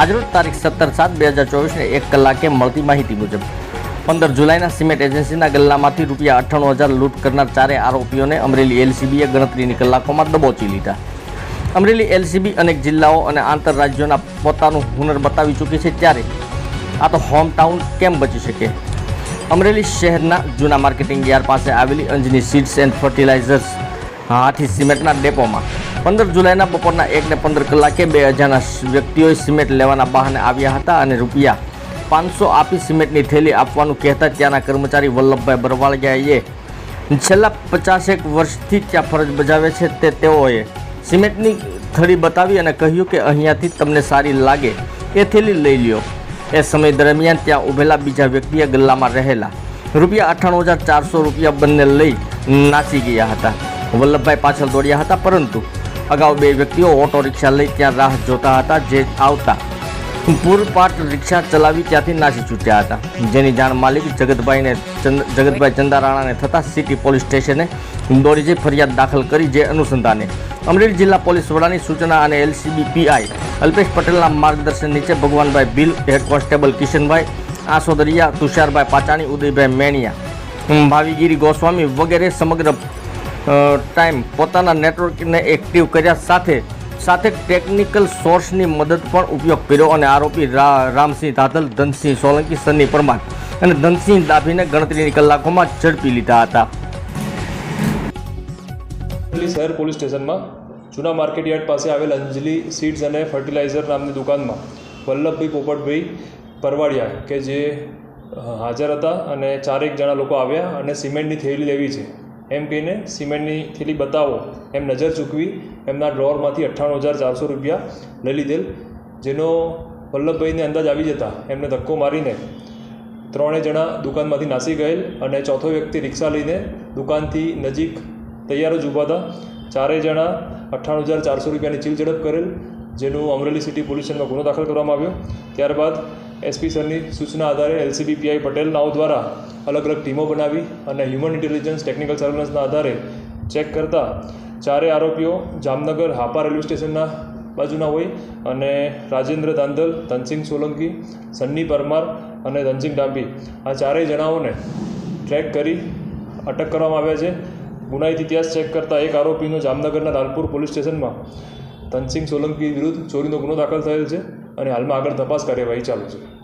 આજરોજ તારીખ સત્તર સાત બે હજાર ચોવીસને એક કલાકે મળતી માહિતી મુજબ પંદર જુલાઈના સિમેન્ટ એજન્સીના ગલ્લામાંથી રૂપિયા અઠ્ઠાણું હજાર લૂંટ કરનાર ચારે આરોપીઓને અમરેલી એલસીબીએ ગણતરીની કલાકોમાં દબોચી લીધા. અમરેલી એલસીબી અનેક જિલ્લાઓ અને આંતરરાજ્યોના પોતાનું હુનર બતાવી ચૂકી છે ત્યારે આ તો હોમ ટાઉન કેમ બચી શકે? અમરેલી શહેરના જૂના માર્કેટિંગ યાર્ડ પાસે આવેલી Anjani seeds and fertilisers Hathi સિમેન્ટના ડેપોમાં પંદર જુલાઈના બપોરના એકને પંદર કલાકે બે હજારના વ્યક્તિઓએ સિમેન્ટ લેવાના બહાને આવ્યા હતા અને રૂપિયા પાંચસો આપી સિમેન્ટની થેલી આપવાનું કહેતા ત્યાંના કર્મચારી વલ્લભભાઈ બરવાળિયાએ છેલ્લા પચાસેક વર્ષથી ત્યાં ફરજ બજાવે છે તે તેઓએ સિમેન્ટની થળી બતાવી અને કહ્યું કે અહીંયાથી તમને સારી લાગે એ થેલી લઈ લ્યો. એ સમય દરમિયાન ત્યાં ઊભેલા બીજા વ્યક્તિએ ગલ્લામાં રહેલા રૂપિયા અઠ્ઠાણું હજાર ચારસો રૂપિયા બંને લઈ નાસી ગયા હતા. વલ્લભભાઈ પાછળ દોડ્યા હતા પરંતુ અગાઉ બે વ્યક્તિઓ ઓટો રિક્ષા લઈ ત્યાં રાહ જોતા હતા, જે આવતા પૂરપાટ રિક્ષા ચલાવી ત્યાંથી નાસી છૂટ્યા હતા. જેની જાણ માલિક જગતભાઈને જગતભાઈ ચંદારાણાને થતાં સિટી પોલીસ સ્ટેશને દોડી જઈ ફરિયાદ દાખલ કરી જે અનુસંધાને. અમરેલી જિલ્લા પોલીસ વડાની સૂચના અને એલસીબી પીઆઈ અલ્પેશ પટેલના માર્ગદર્શન નીચે ભગવાનભાઈ બિલ, હેડ કોન્સ્ટેબલ કિશનભાઈ, આસોદરિયા તુષારભાઈ પાચાણી, ઉદયભાઈ મેણિયા, ભાવીગીરી ગોસ્વામી વગેરે સમગ્ર ટાઈમ પોતાના નેટવર્કને એક્ટિવ કર્યા સાથે સાથે ટેકનિકલ સોર્સની મદદ પણ ઉપયોગ કર્યો અને આરોપી રામસિંહ ધાદલ ધનસિંહ સોલંકી, સન્ની પરમાર અને ધનસિંહ દાભીને ગણતરીની કલાકોમાં ઝડપી લીધા હતા. શહેર પોલીસ સ્ટેશનમાં જૂના માર્કેટ યાર્ડ પાસે આવેલ અંજલી સીડ્સ અને ફર્ટિલાઇઝર નામની દુકાનમાં વલ્લભભાઈ પોપટભાઈ પરવાડિયા કે જે હાજર હતા અને ચારેક જણા લોકો આવ્યા અને સિમેન્ટની થેલી લેવી છે. એમ કહીને સિમેન્ટની થેલી બતાવો. એમ નજર ચૂકવી એમના ડ્રોરમાંથી અઠ્ઠાણું હજાર ચારસો રૂપિયા લઈ લીધેલ, જેનો વલ્લભભાઈને અંદાજ આવી જતા એમને ધક્કો મારીને ત્રણેય જણા દુકાનમાંથી નાસી ગયેલ અને ચોથો વ્યક્તિ રિક્ષા લઈને દુકાનથી નજીક તૈયાર જ ઊભા હતા. ચારેય જણા અઠ્ઠાણું હજાર ચારસો રૂપિયાની ચીલ ઝડપ કરેલ, જેનું અમરેલી સિટી પોલીસ સ્ટેશનમાં ગુનો દાખલ કરવામાં આવ્યો. ત્યારબાદ એસપી સરની સૂચના આધારે એલસીબી પીઆઈ પટેલ નાવ દ્વારા અલગ અલગ ટીમો બનાવી અને હ્યુમન ઇન્ટેલિજન્સ ટેકનિકલ સર્વેલન્સના આધારે ચેક કરતા ચારે આરોપીઓ જામનગર હાપા રેલવે સ્ટેશનના બાજુના હોય અને રાજેન્દ્ર તાંદલ, ધનસિંહ સોલંકી, સન્ની પરમાર અને ધનસિંહ ડાંબી આ ચારેય જણાઓને ટ્રેક કરી અટક કરવામાં આવ્યા છે. ગુનાહિત ઇતિહાસ ચેક કરતા એક આરોપીનો જામનગરના લાલપુર પોલીસ સ્ટેશનમાં ધનસિંહ સોલંકી વિરુદ્ધ ચોરીનો ગુનો દાખલ થયેલ છે. અને હાલમાં આગળ તપાસ કાર્યવાહી ચાલુ છે.